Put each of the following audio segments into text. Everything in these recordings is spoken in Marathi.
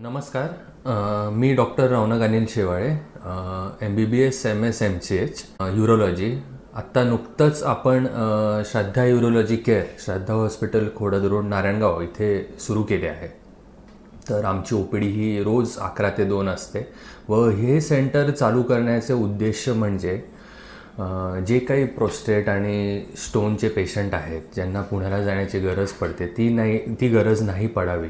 नमस्कार. मी doctor Raunak Anil Shewale M B B S M S M C H urology. आत्ता नुकतंच आपण Shraddha urology care Shraddha hospital Khodad road Narayangaon इथे सुरू केले आहे. तर आमची ओ पी डी ही रोज अकरा ते दोन असते व हे सेंटर चालू करण्याचे उद्देश म्हणजे जे काही प्रोस्टेट आणि स्टोनचे पेशंट आहेत ज्यांना पुण्याला जाण्याची गरज पडते ती नाही ती गरज नाही पडावी.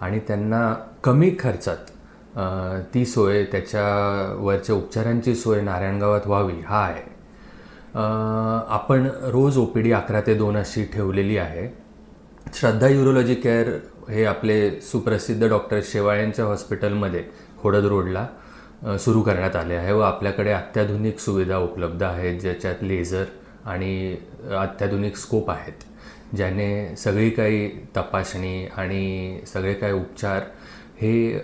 आणि त्यांना कमी खर्चात ती सोय त्याच्यावरच्या उपचारांची सोय नारायणगावात व्हावी हा आहे. आपण रोज ओ पी डी अकरा ते दोन अशी ठेवलेली आहे. श्रद्धा युरोलॉजी केअर हे आपले सुप्रसिद्ध डॉक्टर शेवाळ्यांच्या हॉस्पिटलमध्ये खोडद रोडला सुरू करण्यात आले आहे व आपल्याकडे अत्याधुनिक सुविधा उपलब्ध आहेत ज्याच्यात लेझर आणि अत्याधुनिक स्कोप आहेत. ज्याने सगळी काही तपासणी आणि सगळे काही उपचार हे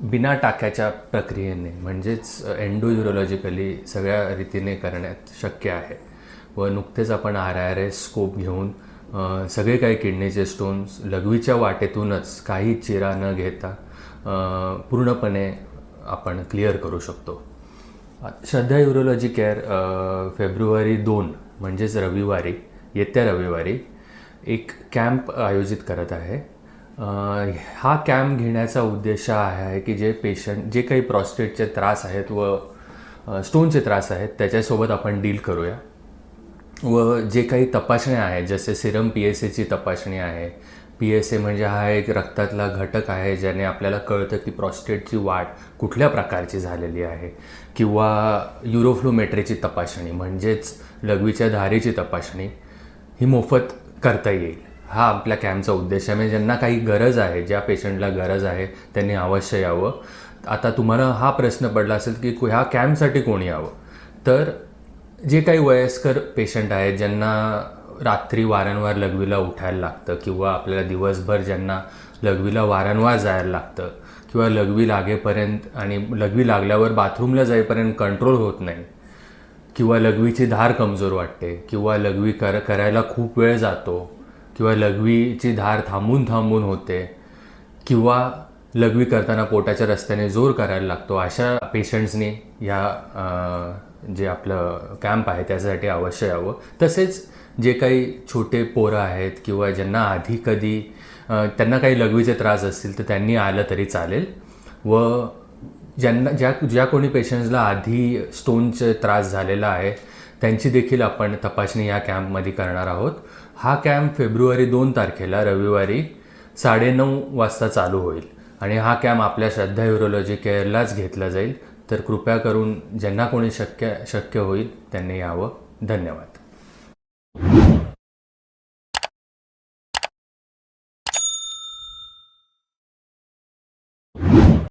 बिना टाक्याच्या प्रक्रियेने म्हणजेच एन्डोयुरोलॉजिकली सगळ्या रीतीने करण्यात शक्य आहे. व नुकतेच आपण आर आर एस स्कोप घेऊन सगळे काही किडनीचे स्टोन्स लघवीच्या वाटेतूनच काही चिरा न घेता पूर्णपणे आपण क्लिअर करू शकतो. श्रद्धा युरोलॉजी केअर फेब्रुवारी दोन म्हणजेच रविवारी येत्या रविवारी एक कॅम्प आयोजित करत आहे. हा कॅम्प घेण्याचा उद्देश हा आहे की जे पेशंट जे काही प्रॉस्टेटचे त्रास आहेत व स्टोनचे त्रास आहेत त्याच्यासोबत आपण डील करूया. व जे काही तपासण्या आहेत जसे सिरम पी एस एची तपासणी आहे. पी एस ए म्हणजे हा एक रक्तातला घटक आहे ज्याने आपल्याला कळतं की प्रॉस्टेटची वाढ कुठल्या प्रकारची झालेली आहे. किंवा युरोफ्लोमेट्रीची तपासणी म्हणजेच लघवीच्या धारेची तपासणी. ही मोफत करता येईल. हा आपल्या कॅम्पचा उद्देश आहे. म्हणजे ज्यांना काही गरज आहे ज्या पेशंटला गरज आहे त्यांनी अवश्य यावं. आता तुम्हाला हा प्रश्न पडला असेल की ह्या कॅम्पसाठी कोणी यावं? तर जे काही वयस्कर पेशंट आहेत ज्यांना रात्री वारंवार लघवीला उठायला लागतं किंवा आपल्याला दिवसभर ज्यांना लघवीला वारंवार जायला लागतं किंवा लघवी लागेपर्यंत आणि लघवी लागल्यावर बाथरूमला जाईपर्यंत कंट्रोल होत नाही किंवा लघवीची धार कमजोर वाटते किंवा लघवी कर करायला खूप वेळ जातो किंवा लघवीची धार थांबून थांबून होते किंवा लघवी करताना पोटाच्या रस्त्याने जोर करायला लागतो अशा पेशंट्सनी ह्या जे आपलं कॅम्प आहे त्यासाठी अवश्य यावं. तसेच जे काही छोटे पोरं आहेत किंवा ज्यांना आधी कधी त्यांना काही लघवीचे त्रास असतील तर त्यांनी आलं तरी चालेल. व ज्यांना ज्या ज्या कोणी पेशंट्सला आधी स्टोनचे त्रास झालेला आहे त्यांची देखील आपण तपासणी या कॅम्पमध्ये करणार आहोत. हा कॅम्प फेब्रुवारी दोन तारखेला रविवारी साडेनऊ वाजता चालू होईल आणि हा कॅम्प आपल्या श्रद्धा युरोलॉजी केअरलाच घेतला जाईल. तर कृपया करून ज्यांना कोणी शक्य शक्य होईल त्यांनी यावं. धन्यवाद.